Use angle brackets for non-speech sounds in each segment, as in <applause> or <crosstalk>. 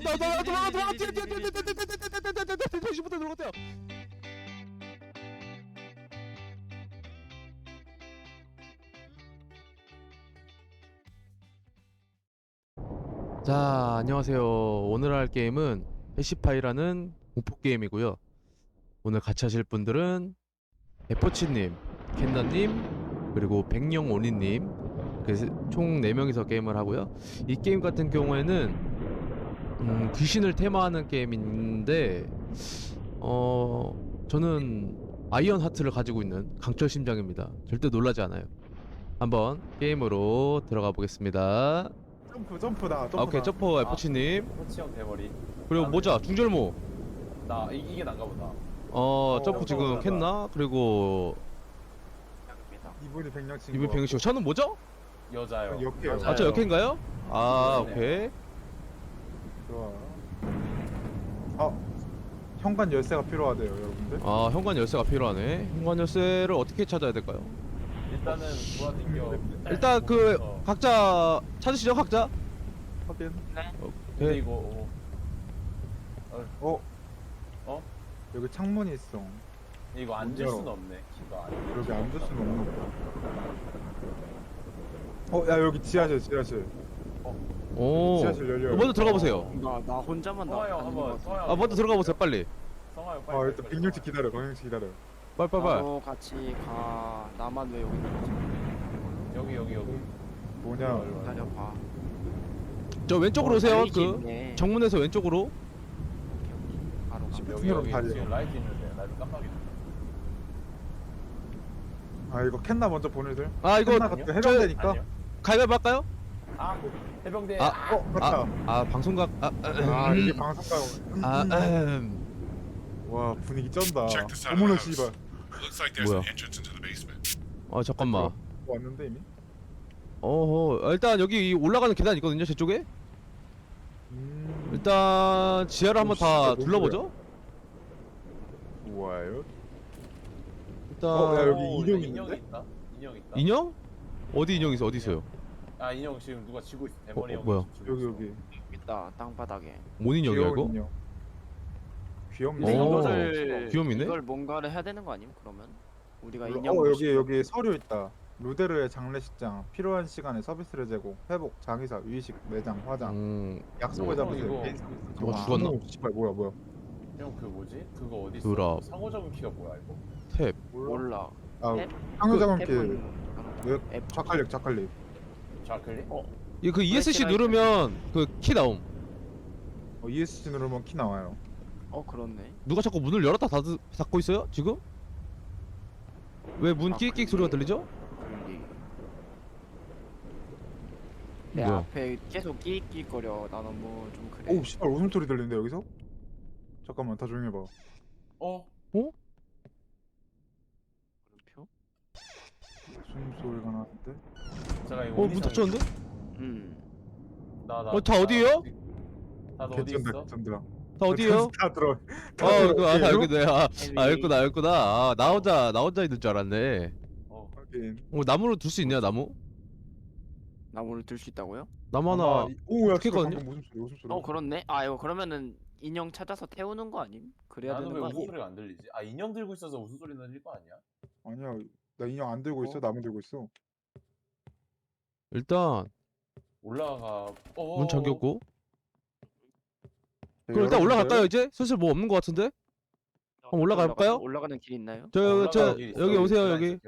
들어갔다 들어갔다 들어갔다 들어갔다 대시부터 들어갔다 자 안녕하세요. 오늘 할 게임은 해시파이라는 공포 게임이고요. 오늘 같이 하실 분들은 에포치님 캔나님 그리고 백령오니님 그 총 4명이서 게임을 하고요. 이 게임 같은 경우에는 음, 귀신을 테마하는 게임인데 어 저는 아이언 하트를 가지고 있는 강철 심장입니다. 절대 놀라지 않아요. 한번 게임으로 들어가 보겠습니다. 점프 점프다 점프다. 아, 오케이 점퍼 에포치님. 호치형 대머리. 그리고 아, 모자 중절모. 나 이, 이게 난가 보다. 어 어, 점프 지금 점퍼 캤나? 그리고 이분이 백령 친구 이분 병이시고. 저는 뭐죠? 여자요. 아, 역해요. 아저 역행가요? 아 네. 오케이 좋아 아 현관 열쇠가 필요하대요 여러분들. 아 현관 열쇠가 필요하네. 현관 열쇠를 어떻게 찾아야 될까요? 일단은 돌아다녀 일단 그 어. 각자 찾으시죠 각자. 확인. 근데 네. 이거 어, 어? 어? 여기 창문이 있어. 이거 앉을? 수는 없네. 키가 안 여기 앉을 수는 없는 거야 어 야 여기 지하실 지하실 오. 지하실 열려요. 먼저 들어가 보세요. 나, 나 혼자만 성화요 나 한번 성화요. 아 먼저 들어가 보세요 빨리. 성화요 빨리 아 빨리, 일단 빨리. 백령치 기다려 백령치 기다려. 빨빨빨 나도 같이 가. 나만 왜 여기 있는 거지. 여기 여기 여기. 뭐냐. 기다려봐. 저 왼쪽으로 오세요 라이트 그. 있네. 정문에서 왼쪽으로. 바로 가. 십- 여기 여기. 달려. 지금 라이트 있는데 라이트 깜빡이네. 아 이거 캔나 먼저 보내들? 아 이거 캔나 같은 아니요 가위바위보 할까요? 아 해병대 아. 아, 어 맞다 아 방송각 아, 아 이게 방송가 아, 음. 와 분위기 쩐다 Check this out, 어머나. 씨발 Looks like there's 뭐야? an entrance into the basement. 아 잠깐만 왔는데 이미 어허 일단 여기 이 올라가는 계단 있거든요 제 쪽에 음 일단 지하를 한번 오, 다 진짜 둘러보죠 좋아요 일단 어, 야, 여기 오, 인형 있는데? 있다 인형 있다 인형? 어디 인형 있어 어디 있어요? 아 인형 지금 누가 쥐고 있어 대머리 어, 형이 뭐야? 여기. 여기 있다 땅바닥에 뭔 인형이야 귀여운 이거? 근데 오, 이거를 귀염이네? 이걸 뭔가를 해야 되는 거 아님 그러면 우리가 어 인형 여기 여기 서류 있다 루데르의 장례식장 필요한 시간에 서비스를 제공 회복 장의사 위식 매장 화장 음 약속을 이거, 잡으세요 이거. 개인 서비스. 누가 아, 죽었나? 오, 씨발 뭐야 뭐야 형그 뭐지? 그거 어디 있어? 드랍. 상호작용 키가 뭐야 이거? 탭 몰라 아 앱? 상호작용 그키왜앱 좌클릭 좌클릭 좌클릭? 어 이거 그 ESC 누르면 그 키 나옴 어, ESC 누르면 키 나와요 어 그렇네 누가 자꾸 문을 열었다 닫, 닫고 있어요 지금? 왜 문 아, 끽끽 소리가 들리죠? 내 뭐야? 앞에 계속 끼익끼익거려 나 너무 좀 그래 오 씨발 웃음소리 들리는데 여기서? 잠깐만 다 조용히 해봐 어? 물음표? 웃음소리가 나는데 제가 이거 어 어디 문 사는 닫혔는데? 음 나, 나, 어, 다나 어디에요? 어디- 있어? 개쩐다 다 어디에요? 다 들어 아, 그, 아, 다 여기 네 아, 앱이- 아, 여기구나, 여기구나. 아, 나 혼자, 나 혼자 있는 줄 알았네. 어. 확인 어, 나무로 둘 수 있냐, 나무? 나무를 들 수 있다고요? 나무 하나. 오야 어떻게 진짜 가냐? 방금 웃음소리 웃음소리 어 그렇네 아 이거 그러면은 인형 찾아서 태우는 거 아님? 그래야 나는 되는 왜거 웃음 아님? 소리가 안 들리지? 아 인형 들고 있어서 웃음 소리 들릴 거 아니야? 아니야 나 인형 안 들고 있어 어? 나무 들고 있어 일단, 올라가. 어. 문 잠겼고. 네, 그럼 일단 올라갈까요, 이제? 슬슬 뭐 없는 것 같은데? 한번 올라가 볼까요? 올라가- 올라가는 길 있나요? 저, 저. 여기 오세요, 여기.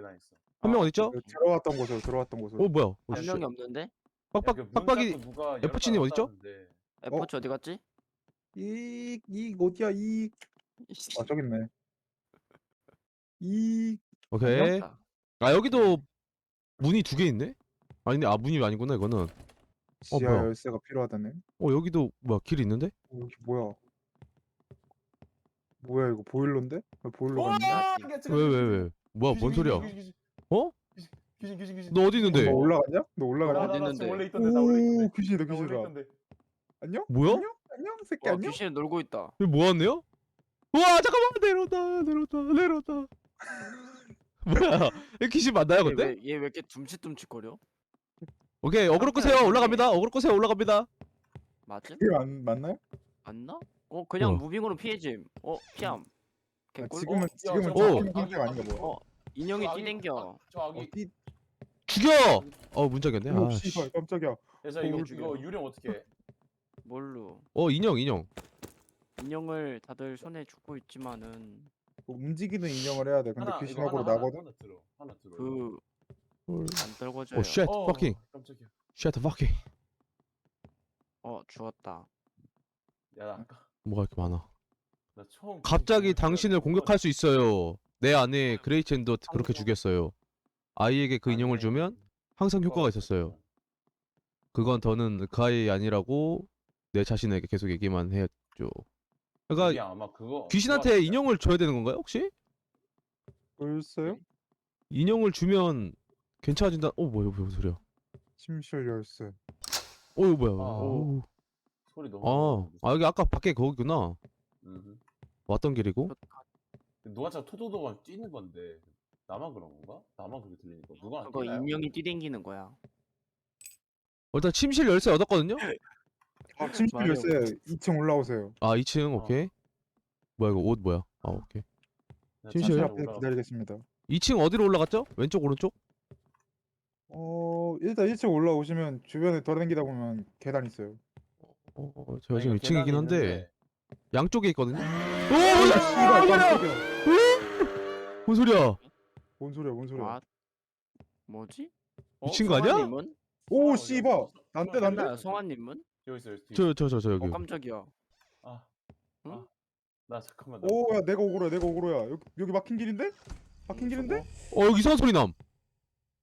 한명 아, 어딨죠? 그 들어왔던 곳으로 들어왔던 곳으로 어, 뭐야? 어, 한 씨. 명이 없는데? 야, 빡빡, 그문 빡빡이. F치님 어딨죠? 에포츠 어? 디 갔지? 이익 이익 어디야 이익 아 저기 있네 <laughs> 이익 오케이. 아, 여기도 문이 두 개 있네? 아니네, 아, 문이 아니구나, 이거는. 지하 뭐야? 열쇠가 필요하다네 어, 여기도, 뭐야, 길이 있는데? 어, 여기 뭐야 뭐야 이거 보일러인데? 왜 보일러가! 있냐? 개tsi가 왜, 왜, 왜? 뭐야, 뭔 소리야? 어? 귀신 귀신 귀신. 너 어디 있는데? 너 올라갔냐? 너 나, 올라갔냐? 나, 나 있는데? 지금 원래 있던데. 나 원래 오 있던데. 귀신이다 나 원래 귀신이다 있던데. 안녕? 뭐야? 안녕? 안녕 새끼 와 안녕? 귀신이 놀고 있다 이거 모았네요? 우와 잠깐만 내려온다 내려온다 내려온다 <laughs> 뭐야 이 귀신 맞나요 근데? 얘왜 이렇게 둠칫둠칫거려? 오케이 어그로 끄세요 올라갑니다 어그로 끄세요 올라갑니다 맞음? 그게 맞, 맞나요? 맞나? 어 그냥 어. 무빙으로 피해짐. 어 피함. 아, 개꿀. 지금은 어, 야, 지금은 저거 잡히는 아기, 상태가 아닌가 봐요. 어 인형이 저 아기- 뛰댕겨. 아, 저 아기 어, 띠, 죽여! 어 문짝이었네. 오 아, 씨. 씨발 깜짝이야. 그래서 이거 어, 이거 유령 어떻게 해? 뭘로? 어 인형 인형. 인형을 다들 손에 쥐고 있지만은 뭐 움직이는 인형을 해야 돼. 근데 하나 이거 귀신하고 하나, 하나, 나거든. 하나 들어 하나 들어 그 안 떨궈져요. 오 쉣. 어, fucking. 깜짝이야 쉣 fucking. 어 죽었다. 야 나 아까 뭐가 이렇게 많아. 나 처음 갑자기 당신을 공격할 수 있어요. 내 안에 그레이첸도 그렇게 죽였어요. 아이에게 그 인형을 아니, 주면 항상 효과가 있었어요. 그건 더는 그 아이 아니라고 내 자신에게 계속 얘기만 했죠. 그러니까 아마 그거 귀신한테 인형을 줘야 되는 건가요 혹시? 글쎄요? 인형을 주면 괜찮아진다. 어 뭐야 이거 무슨 소리야? 침실 열쇠. 어 이거 뭐야? 아, 오. 소리 너무 아, 아 여기 아까 밖에 거기구나. 음. 왔던 길이고. 누가 자 토도도가 뛰는 건데 나만 그런 건가? 나만 그렇게 들리니까 누가 안 그거 뛰나요? 인형이 뛰댕기는 거야. 어, 일단 침실 열쇠 얻었거든요. 아, 침실 마리오. 열쇠 2층 올라오세요. 아 2층 어. 오케이. 뭐야 이거 옷 뭐야? 아 오케이. 나 침실 잠시만 앞에 올라가- 기다리겠습니다. 2층 어디로 올라갔죠? 왼쪽 오른쪽? 어 일단 1층 올라오시면 주변에 돌아다니다 보면 계단 있어요. 어, 어, 아니, 제가 지금 이거 2층이긴 계단이 한데 있는데 양쪽에 있거든요. 오, 아, 뭐야? 씨발 뭐야? 깜짝이야. 뭔 소리야? 뭔 소리야 뭔 소리야. 아 뭐지? 미친 거 아니야? 성환님은? 오 씨발. 난데 난데. 나 성환님은? 여기 있어 여기 있어. 저 저 저 저 여기. 어 깜짝이야. 아, 응? 아, 나 잠깐만 나 오 야 내가 오그로야 내가 오그로야. 여기 여기 막힌 길인데? 막힌 길인데? 어 여기 이상한 소리 남.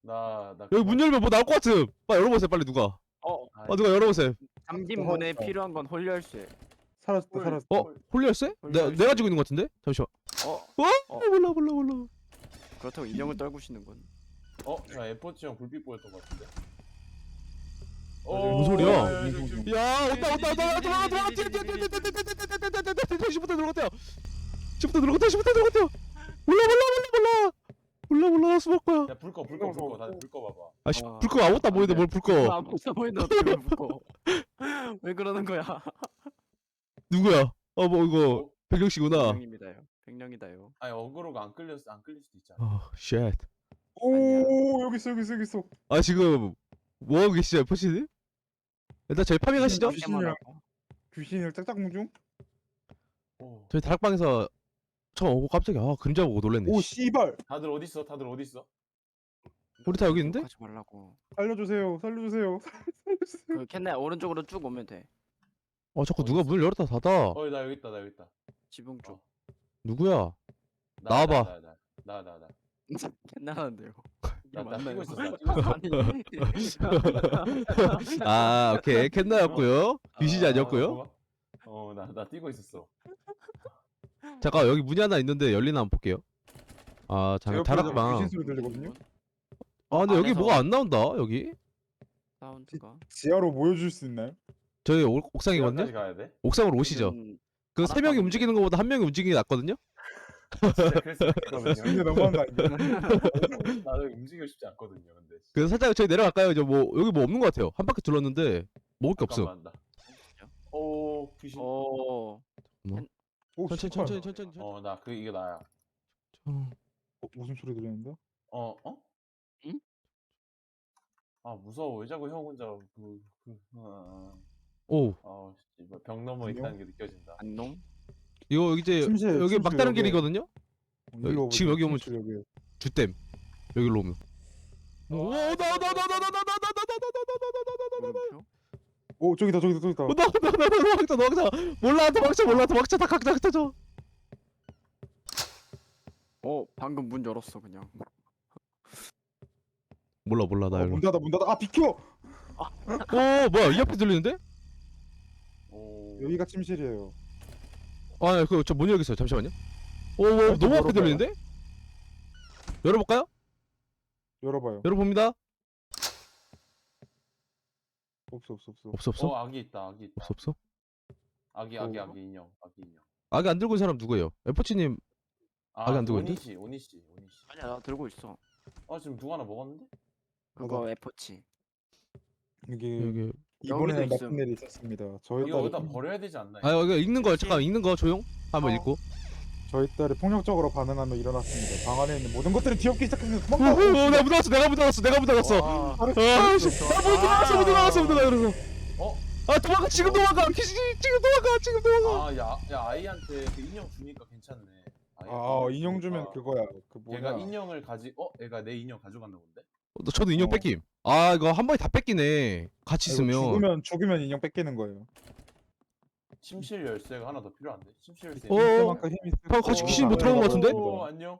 나, 나 여기 문 열면 뭐 나올 것 같음. 빨리 열어보세요 빨리 누가. 어 아 누가 열어보세요. 잠긴 어, 문에 어. 필요한 건 홀열쇠. 사라졌다 헐. 사라졌다. 어 홀리 열쇠? 내 홀리 내가 지고 있는 것 같은데? 잠시만. 어어 몰라 몰라 몰라. 그렇다고 인형을 떨구시는군. 어? 저 에포츠 형 불빛 보였던 것 같은데. 무슨 소리야? 야, 온다 온다 온다 들어가 들어가 뛰어 뛰어 뛰어 뛰어 뛰어 뛰어 뛰어 뛰어 뛰어 뛰어 뛰어 10부터 들어갔대요. 10부터 들어갔대요 10부터 들어갔대요. 몰라 몰라 몰라 몰라. 몰라 몰라 수박 거야. 야 불 꺼 불 꺼 불 꺼 다들 불 꺼 봐봐 아씨 어. 불 끄고 아무것도 안 보이는데 뭘 불 꺼? 아무것도 보이는데 어떻게 묶어? <laughs> 왜 그러는 거야? 누구야? 어 뭐 이거 어? 백령 씨구나. 백령입니다요. 백령이다요. 아니 어그로가 안 끌렸 안 끌릴 수도 있잖아 어 쉣. 오 여기 있어 여기 있어 여기 있어. 아 지금 뭐 하고 계시죠 포시님? 일단 저희 파밍하시죠? 귀신- 때만 하고. 귀신을 짝짝꿍 중? 오. 저희 다락방에서 처음 오고 깜짝이야 아 그림자 보고 놀랬네 오 씨. 씨발 다들 어디 있어 다들 어디 있어 우리 다 여기 있는데? 하지 말라고. 살려주세요 살려주세요 <laughs> 살려주세요. 그 캔네 오른쪽으로 쭉 오면 돼. 어 자꾸 누가 문을 열었다 닫아 어 나 여기 있다 나 여기 있다 지붕 쪽. 누구야? 나, 나와봐. 나 나 나나 <laughs> 캔나는데요. <laughs> 나, 나 뛰고 있었어 나 아니. 아 오케이 캔나였고요 귀신이 아니었고요 어 나 나 뛰고 있었어 잠깐 여기 문이 하나 있는데 열리나 한번 볼게요 아제 잠깐 다락방 귀신 소리 들리거든요. 아 근데 여기 안에서. 뭐가 안 나온다 여기 사운드가. 지하로 모여줄 수 있나요? 저희 옥- 옥상이거든요 가야 돼? 옥상으로 오시죠 지금 그 세 명이 다락방인데. 움직이는 것보다 한 명이 움직이는 게 낫거든요 진짜 너무한 거 아니야? <laughs> 나도 움직이고 싶지 않거든요 근데 그래서 살짝 저희 내려갈까요 이제 뭐 여기 뭐 없는 것 같아요 한 바퀴 둘렀는데 먹을 게 잠깐만, 나. 오 귀신 어. 오 천천히 씨발. 천천히 천천히 천천히 어 나 그 이게 나야 어. 어, 무슨 소리 들리는데? 어 어? 응? 아 무서워 왜 자꾸 형 혼자 그, 그 아, 오 아, 씨발 벽 넘어 안녕? 있다는 게 느껴진다 안녕. 이거 이제 침실, 여기 침실 막다른 여기에. 길이거든요 어, 여기- 지금 여기 오면 침실 여기. 주댐 여기로 오면 물음표? 오 저기다 저기다 저기다. 나나 나 나 도망쳐 도망쳐 몰라 도망쳐 몰라 도망쳐 다 각자 흩어져 어 방금 문 열었어 그냥. 몰라 몰라 나 어, 이거 문 닫아 문 닫아. 아 비켜. 어 뭐야 이 앞에 들리는데? 오 여기가 침실이에요. 아 그저 문 열겠어요 잠시만요 오, 오 살짝 너무 앞에 열어봐요. 들리는데? 열어볼까요? 열어봐요. 열어봅니다 없어 없어 없어. 없어 없어 어 아기 있다 아기 있다 없어 없어 아기 아기 어. 아기 인형 아기 인형 아기 안 들고 있는 사람 누구예요? 에포치님 아 아기 안 들고 있는데? 오니씨 오니 씨 오니 씨 아니야 나 들고 있어. 아 지금 누가 하나 먹었는데? 그거 에포치. 이게 여기 이번에는 여기도 나쁜 있음. 일이 있었습니다. 저희 이거 딸이 버려야 되지 않나? 아 이거 읽는 거 잠깐 읽는 거 조용 한번 어. 읽고 저희 딸이 폭력적으로 반응하며 일어났습니다. 방 안에 있는 모든 것들이 뒤엎기 시작했습니다. 어, 도망가! 어, 어, 내가 묻어갔어 내가 묻어갔어 내가 묻어갔어 와, 아, 씨. 아, 뭐 들어갔어, 뭐 들어갔어, 뭐 들어갔어. 이러면서. 어? 아, 도망가, 지금 도망가, 귀신, 지금 도망가, 지금 도망가. 아, 야, 야 아이한테 그 인형 주니까 괜찮네. 아 인형 주면 주니까. 그거야. 그 뭐냐? 얘가 인형을 가지, 어, 얘가 내 인형 가져갔나 본데? 어, 저도 인형 어. 뺏김. 아, 이거 한 번에 다 뺏기네. 같이 아이고, 있으면. 죽으면 죽으면 인형 뺏기는 거예요. 침실 열쇠가 하나 더 필요한데? 침실 열쇠. 어, 그만큼 힘이 세- 형, 같이 어, 뭐 어, 들어간 것 같은데? 오, 안녕.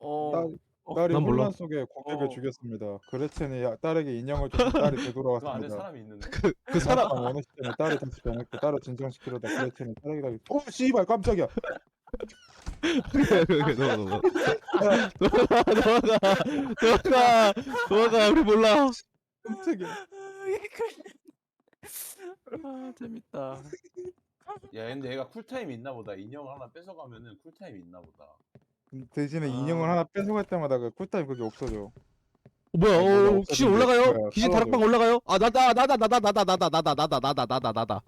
어, 딸, 어, 딸이 난 몰라. 혼란 속에 고객을 어. 죽였습니다. 그레첸이 야- 딸에게 인형을 준 <laughs> 딸이 그 안에 되돌아왔습니다. 사람이 있는데? 그, 그 사람, 사람 원했을 때는 딸이 다시 변했고 딸을 진정시키려다 그레첸이 딸에게 다기 오 씨발 깜짝이야 <laughs> 그래, 그래, 그래, 넘어가, 넘어가. 넘어가, 넘어가, 넘어가, 넘어가, 우리 몰라. 깜짝이야 아, 재밌다. 야, 근데 얘가 쿨타임이 있나 보다. 인형 하나 뺏어가면은 쿨타임이 있나 보다. 대신에 아. 인형을 하나 뺏어갈 때마다 그 쿨타임 그게 없어져 어, 뭐야, 아, 어. 귀신 올라가요? 귀신. 다락방 올라가요? 아, 나다, 나다, 나다, 나다, 나다, 나다, 나다, 나다, 나다, 나다.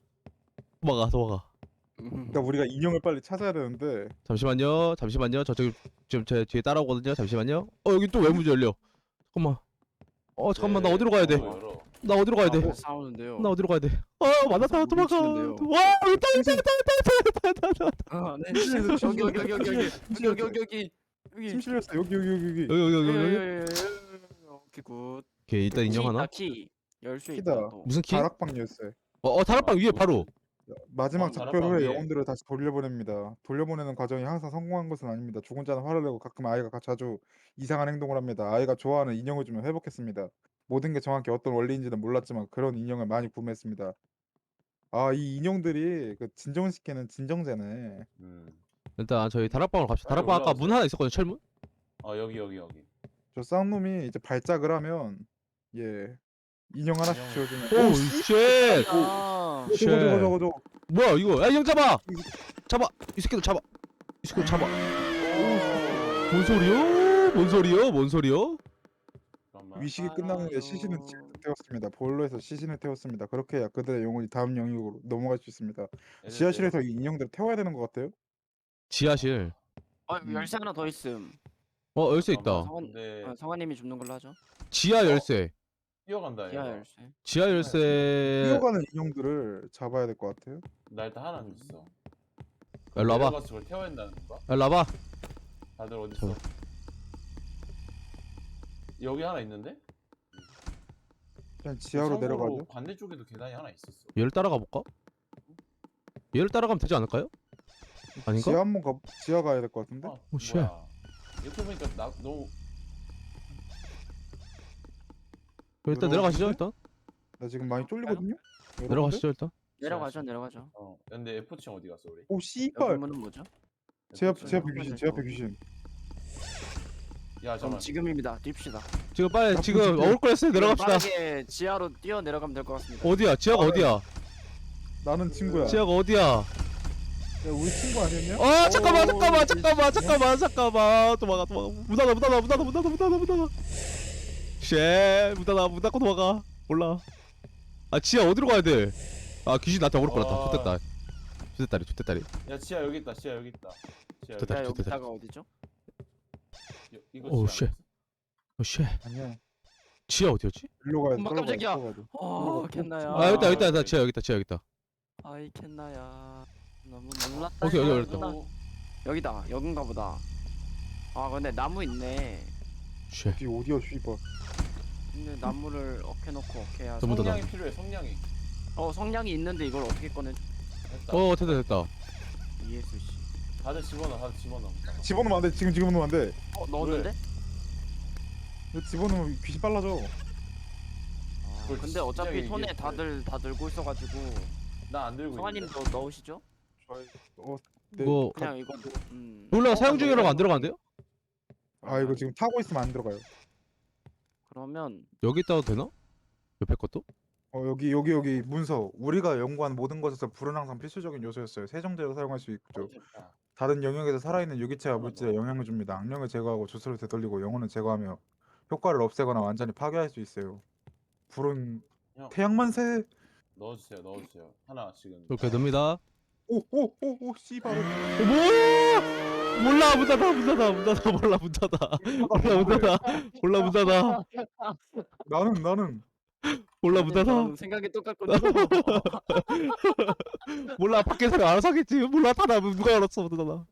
도망가, 도망가. 음. 그러니까 우리가 인형을 빨리 찾아야 되는데 잠시만요, 잠시만요. 저쪽 지금 제 뒤에 따라오거든요. 잠시만요. 어, 여기 또왜 문이 열려? 잠깐만. 어, 잠깐만, 나 네, 어디로 가야 돼? 열어. 나 어디로 가야 돼? 아, 싸우는데요. 나 어디로 가야 돼? 아, 맞았다, 아, 도망가. 와, 있다, 여기 있다, 여기 있다, 여기 있다, 여기 있다, 여기 있다. 아, 네. 여기 여기 여기 여기 여기 여기 여기 여기 여기 여기 침실렸어 여기 여기 여기 여기 여기, 여기, 여기, 여기. 여기 오케이 굿. 오케이, 일단 인형 키 하나. 있다, 키. 열쇠 키다. 있다 또. 무슨 키? 다락방 열쇠 어, 어, 다락방 위에 바로. 마지막 어, 작별 후에. 영혼들을 다시 돌려보냅니다 돌려보내는 과정이 항상 성공한 것은 아닙니다 죽은 자는 화를 내고 가끔 아이가 자주 이상한 행동을 합니다 아이가 좋아하는 인형을 주면 회복했습니다 모든 게 정확히 어떤 원리인지는 몰랐지만 그런 인형을 많이 구매했습니다 아 이 인형들이 그 진정시키는 진정제네 음. 일단 저희 다락방으로 갑시다. 빨리 다락방 아까. 문 하나 있었거든요, 철문? 어, 여기, 여기, 여기. 저 쌍놈이 이제 발작을 하면 예 인형 하나씩 인형. 지어주면 오, 쉣! 아, 저거 저거 저거 저거 뭐야, 이거? 야, 인형 잡아! 잡아! 이 새끼들 잡아! 이 새끼들 잡아! 뭔 소리요? 뭔 소리요? 뭔 소리요? 위식이 끝나는 데 시신은 아유. 지하에 태웠습니다 보일러에서 시신을 태웠습니다 그렇게 해야 그들의 영혼이 다음 영역으로 넘어갈 수 있습니다 지하실에서 이 인형들을 태워야 되는 것 같아요 지하실. 어, 열쇠 하나 더 있음. 어, 열쇠. 있다. 성원 근데 어, 성원님이 줍는 걸로 하죠. 지하 열쇠. 뛰어간다, 지하 얘가. 열쇠. 지하 열쇠. 뛰어가는 인형들을 잡아야 될 것 같아요 나 일단 있어. 일로 와봐. 내려가서 그걸 태워야 된다는 건가? 일로 와봐. 다들 어디 있어? 여기 하나 있는데? 그냥 지하로 참고로 내려가죠 반대쪽에도 계단이 하나 있었어. 얘를 따라가 볼까? 얘를 따라가면 되지 않을까요? 아닌가? 지하 한번 가 지하 가야 될 것 같은데 아, 오, 쉣. 뭐야? 이렇게 보니까 나 너무 그럼 일단 내려가시죠, 일단. 나 지금 많이 쫄리거든요 여러분들? 내려가시죠, 일단. 내려가죠, 내려가죠. 어. 근데 F4층 어디 갔어 우리? 오 여기 씨발 문은 뭐죠? 제앞 F4층. 제 앞에 귀신 제 앞에 귀신 야 그럼 잠깐. 지금입니다. 뜁시다. 지금 빨리, 지금. 어울 거였어요. 내려갑시다. 빠르게 지하로 뛰어 내려가면 될 것 같습니다. 어디야? 지하가 어디야? 나는 친구야 지하가 어디야? 야 우리 친구 아니었냐? 어, 잠깐만, 오, 잠깐만, 잠깐만, 잠깐만, 잠깐만. 도망가, 도망가. 문 닫아, 문 닫아, 문 닫아, 문 닫아, 문 닫아, 문 닫아. 쉣, 문 닫아, 문 닫고 도망가. 올라. 아, 지하 어디로 가야 돼? 아, 귀신 나한테 어그로 끌었다. 어. 좋됐다. 좋됐다리, 좋됐다리. 야 지하 여기 있다. 지하 여기 있다. 지하 여기. 야, 됐다, 여기다가 어디죠? 여- 이거 오, 쉣. 어, 쉣. 아니야 지하 어디였지? 일로 가야 돼 엄마, 돼, 깜짝이야. 돼. 어, 캔나야. 아, 여기 있다, 여기 있다, 아, 여기 있다. 여기. 지하 여기 있다, 지하 여기 있다. 아이 캔나야. 너무 놀랐다. 오케이, 여기. 누나. 여기다. 여긴가 보다. 아, 근데 나무 있네. 쉣. 여기 어디야 씨발 근데 나무를 어케놓고 어케야. 좀 더. 성냥이 필요해. 성냥이. 어, 성냥이 있는데 이걸 어떻게 꺼내? 됐다. 어, 됐다, 됐다. 예수 씨. 다들 집어넣어. 다들 집어넣어. 집어넣으면 안돼 지금 집어넣으면 안돼 어, 넣었는데? 집어넣으면 귀신 빨라져 아, 그걸 근데 진짜 어차피. 손에 다들 다 들고 있어가지고 나안 들고 있는데. 성아님도 넣으시죠? 어 네. 이거 그냥 이거 음. 몰라 어, 사용 중이라고 안 들어간대요? 아 이거 지금 타고 있으면 안 들어가요 그러면 여기 있다도 되나? 옆에 것도? 어 여기 여기 여기 문서 우리가 연구한 모든 것에서 불은 항상 필수적인 요소였어요 세정제로 사용할 수 있죠 됐 다. 다른 영역에서 살아있는 유기체와 물질에 영향을 줍니다 악령을 제거하고 주소를 되돌리고 영혼을 제거하며 효과를 없애거나 완전히 파괴할 수 있어요 불은 형. 태양만세 넣어주세요 넣어주세요 하나 지금 이렇게 넣습니다. 오오오오 씨발. 어, 뭐? 몰라 문 닫아 문 닫아 문 닫아 몰라 문 닫아 몰라 문 닫아 몰라 문 닫아 나는 나는 몰라 생각이 똑같군요. <laughs> 몰라 밖에 사람 알아서 하겠지 몰라 닫아 문 누가 문 닫아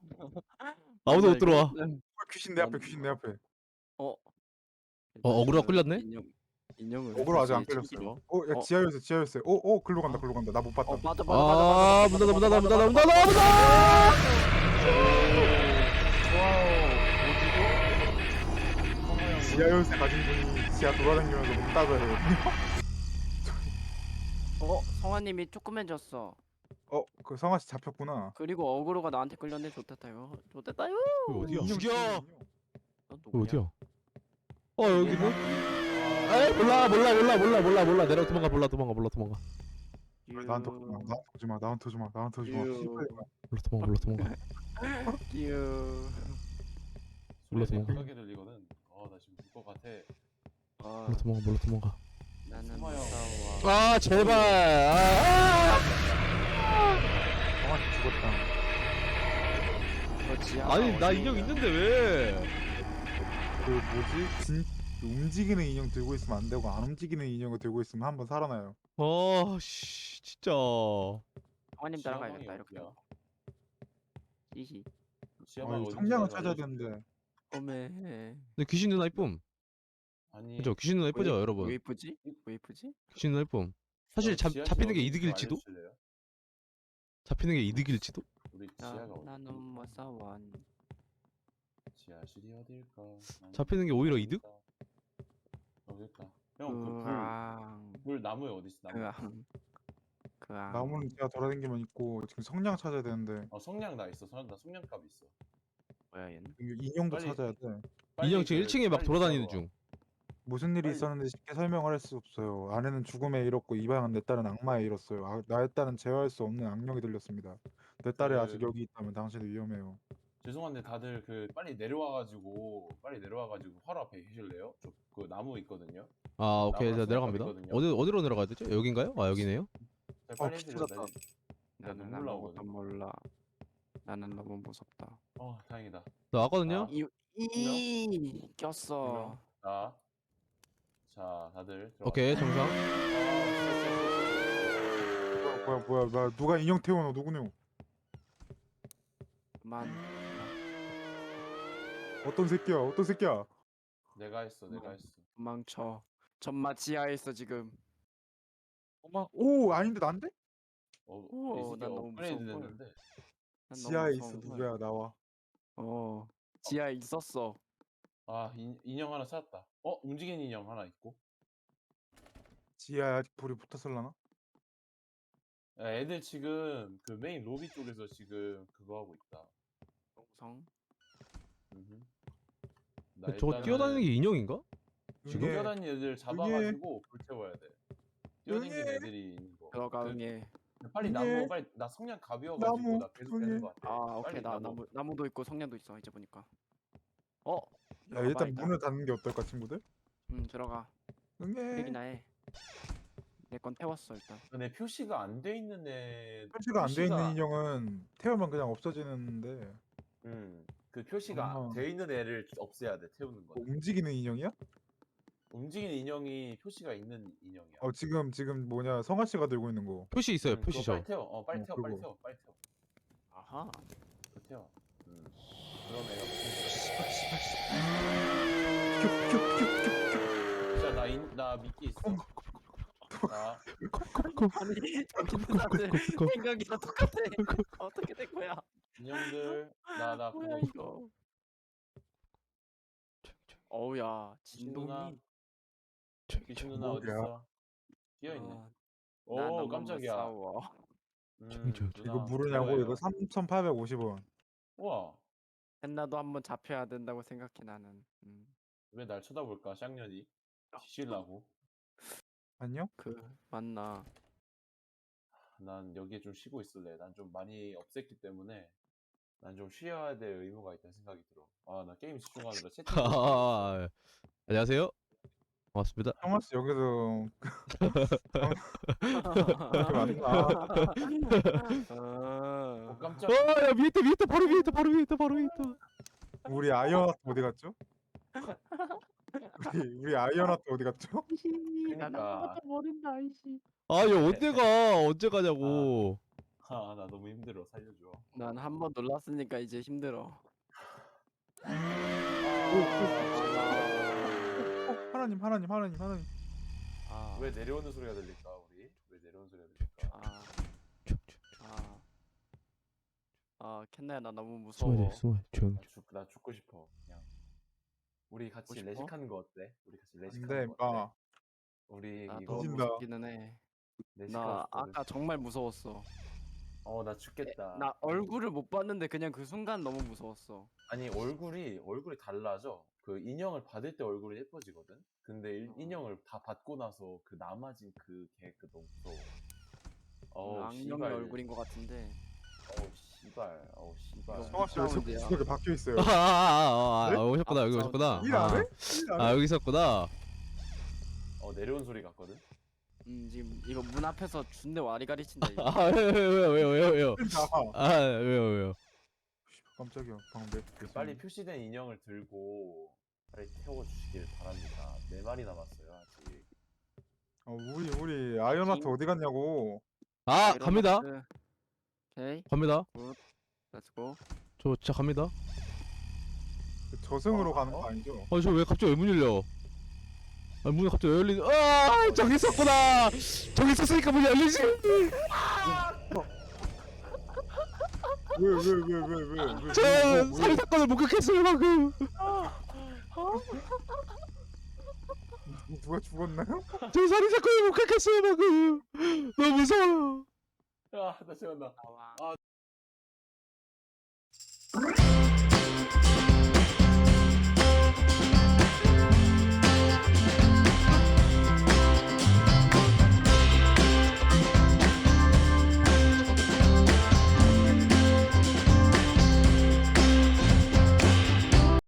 아무도 못 들어와 귀신 내 앞에 귀신 내 앞에. 어. 어, 어그로가 끌렸네? 인형 인형을. 어그로 아직 안 끌렸어요. 챙기러. 어, 야 어. 지하 열쇠, 지하 열쇠. 오, 오, 글로 간다, 글로 간다. 나 못 봤다. 어 맞아 맞아 맞아. 닫아 문 닫아 문 닫아 문 닫아 문 닫아 문 닫아 지하 열쇠 가진 분이 지하 돌아다니면서 문 되거든요. 어 성화님이 조그매졌어. 어, 그 성아 씨 잡혔구나. 그리고 어그로가 나한테 끌렸네. 좋댔다요. 좋댔다요. 이거 어디야 인형 죽여 죽이는군요. 누구야? 어디야 어 여기는 에이 몰라 몰라 몰라 몰라 몰라 몰라 내려 도망가 몰라 도망가 몰라 도망가 나한테 오지 마, 나한테 오지 마, 나한테 오지 마, 나한테 오지 마. 유. 씨발. 몰라 도망가 몰라 도망가 <laughs> 끼우. 몰라, 도망가. 크게 들리거든 어나 지금 울것 같아 어 몰라 도망가 몰라 도망가 나는. 무서워. 아 제발 아, 성아 씨 죽었다. 너 지하 아니 나 인형 있는데 왜 그 뭐지? 진 움직이는 인형 들고 있으면 안 되고 안 움직이는 인형을 들고 있으면 한 번 살아나요. 아 씨 진짜 성화님 따라가야겠다 이렇게. 지하방 아, 성냥을 좀 찾아야. 되는데. 어메. 근데 귀신 누나 이쁨 아니 그죠 귀신 누나 이쁘죠 왜- 여러분 왜 이쁘지? 왜 이쁘지? 귀신 누나 이쁨 사실 잡, 잡히는 게좀 이득일지도? 잡히는 게 이득일지도 우리 나 지하가 어디 나는 무서워. 지하실이 어딜까 나는 잡히는 게 오히려 이득? 있다 형그불불 그앙 나무에 어디 있어 나무 그앙 그앙. 나무는 제가 돌아다니기만 있고 지금 성냥 찾아야 되는데 어 성냥 나 있어 성- 나 성냥갑 있어 뭐야 얘는? 이 인형도 빨리- 찾아야 돼. 빨리 인형 지금 그- 1층에 막 빨리 돌아다니는 지하로 와. 중 무슨 일이 빨리. 있었는데 쉽게 설명을 할 수 없어요. 아내는 죽음에 이뤘고 이 방은 내 딸은 악마에 이뤘어요. 아, 나의 딸은 제어할 수 없는 악령이 들렸습니다. 내 딸이 그- 아직 여기 있다면 당신은 위험해요. 죄송한데 다들 그 빨리 내려와가지고 빨리 내려와가지고 화로 앞에 계실래요? 저 그 나무 있거든요. 아 오케이 나무랑 자 내려갑니다 있거든요. 어디 어디로 내려가야 되죠 여긴가요 아 여기네요 자, 어, 빨리. 같다. 나 나는 눈물 아무것도 나오거든. 몰라. 나는 너무 무섭다. 어 다행이다. 나 왔거든요 아. 이, 이 꼈어. 자, 자 다들 들어가. 오케이 정상 뭐야 뭐야 뭐야, 뭐야 누가 인형 태워놓 누구냐? 만 어떤 새끼야? 어떤 새끼야? 내가 했어, 내가 했어. 도망쳐. 전마 지하에 있어 지금. 어마 오 아닌데 난데? 어, 우와, 이 새끼 난 너무 업그레이드 무서운 걸. 됐는데. 난 너무 지하에 있어 무서운. 누구야 나와. 어 지하에 있었어. 아 인, 인형 하나 찾았다. 어 움직이는 인형 하나 있고. 지하에 아직 불이 붙었을라나? 야, 애들 지금 그 메인 로비 쪽에서 지금 그거 하고 있다. 동성. 음흠. 나 근데 저거 일단은 뛰어다니는 게 인형인가 지금 응애. 뛰어다니는 애들 잡아가지고 불 태워야 돼. 뛰어다니는 응애. 애들이 있는 거. 들어가 그- 응애. 빨리 응애. 나무 빨리 나 성냥 가벼워가지고 나무, 나 계속 응애. 되는 거 같아. 아 오케이 빨리 나 나무 나무도 있고 성냥도 있어 이제 보니까. 어. 야 들어가 일단 봐, 문을 닫는 게 어떨까 친구들? 응 들어가. 응애. 얘기나 해. 내 건 태웠어 일단. 근데 표시가 안 돼 있는 애 표시가 안 돼 있는 인형은 태우면 그냥 없어지는데 음. 그 표시가 아. 돼 있는 애를 없애야 돼. 태우는 거. 뭐 움직이는 인형이야? 움직이는 인형이 표시가 있는 인형이야. 어 지금 지금 뭐냐 성아 씨가 들고 있는 거. 표시 있어요 음, 그거 표시 저 빨리 태워. 어, 빨리 어, 태워. 빨리 그거. 태워. 빨리 태워. 아하. 그거 태워. 음. 그런 애가 큐큐큐큐큐. 진짜 나, 인, 나 미끼 있어. 나 아니 저기 누나들 생각이랑 똑같아. 어떻게 된 거야? 인형들 나 나 뭐야 그거. 이거? 어우야. 진동이. 귀신 누나 뭐야? 어디 있어? 뛰어 있네. 아, 나 오 너무 깜짝이야. 음, 저기, 저기, 이거 누나, 물으냐고? 이거 3,850원. 우와 헨나도 한번 잡혀야 된다고 생각해 나는. 음, 왜 날 쳐다볼까 쌍년이 뒤질라고 안녕? 그 맞나? 난 여기에 좀 쉬고 있을래 난 좀 많이 없앴기 때문에 난 좀 쉬어야 될 의무가 있다는 생각이 들어 아 나 게임 집중하느라 채팅 아, 안녕하세요 반갑습니다. 형아 씨 여기서 맞나? 어, 어, 깜짝 어야 위에 있다 위에 있다 바로 위에 있다 바로 위에 있다 바로 위에 있다. 우리 아이언하트 어디 갔죠? 우리 우리 아이언하트 어디 갔죠? 그러니까 아얘 언제 가 언제 가냐고. 아, 나 너무 힘들어. 살려줘. 난 한 번 놀랐으니까 이제 힘들어. 어, 하나님 하나님 하나님 하나님 아, 왜 내려오는 소리가 들릴까, 우리? 왜 내려오는 소리가 들릴까? 아, 아, 아, 캔나야 나 너무 숨어야 무서워. 돼 숨어 조용. 나, 죽, 나 죽고 싶어. 그냥. 우리 같이 싶어? 레식하는 거 어때? 우리 같이 레식하는 안돼 거 어때? 임마 우리 나 이거 너무 뒤진다. 무섭기는 해. 레식하고 나 싶거든. 아까 정말 무서웠어. 어, 나 죽겠다. 나 얼굴을 못 봤는데 그냥 그 순간 너무 무서웠어. 아니 얼굴이 얼굴이 달라져. 그 인형을 받을 때 얼굴이 예뻐지거든. 근데 일- 인형을 다 받고 나서 그 남아진 그 걔그 너무 무서워. 어우 악령의 씨발. 얼굴인 것 같은데. 어우 씨 발. 어우 씨발. 씨왜 사운드야. 구석에 박혀 있어요? 아 아 아 아 네? 오셨구나 여기 아, 오셨구나. 일 안 해? 아, 일안 해? 아 여기 있었구나. 어 내려온 소리 같거든. 음 지금 이거 문 앞에서 준대 와리가리 친다 이거. <laughs> 아 왜요 왜요 왜요 왜요 왜요. 나아 왜요 왜요. 깜짝이야 방금 내그 빨리 표시된 인형을 들고 빨리 태워 주시길 바랍니다. 네 마리 남았어요 아직. 어, 우리 우리 아이언하트 어디 갔냐고 아 갑니다 마크. 오케이, 갑니다. 렛츠고. 저 진짜 갑니다. 저승으로 어? 가는 어? 거 아니죠? 아저왜 갑자기 왜 문 열려? 아 문이 갑자기 왜 열리지? 아 저기 있었구나. 저기 있었으니까 문이 열리지. 왜 왜 왜 왜 왜왜 저 살인 사건을 목격했어요 방금. 누가 죽었나요? 저 살인 사건을 목격했어요 방금. 너무 무서워요. 아나 시원다. 나와. Aa.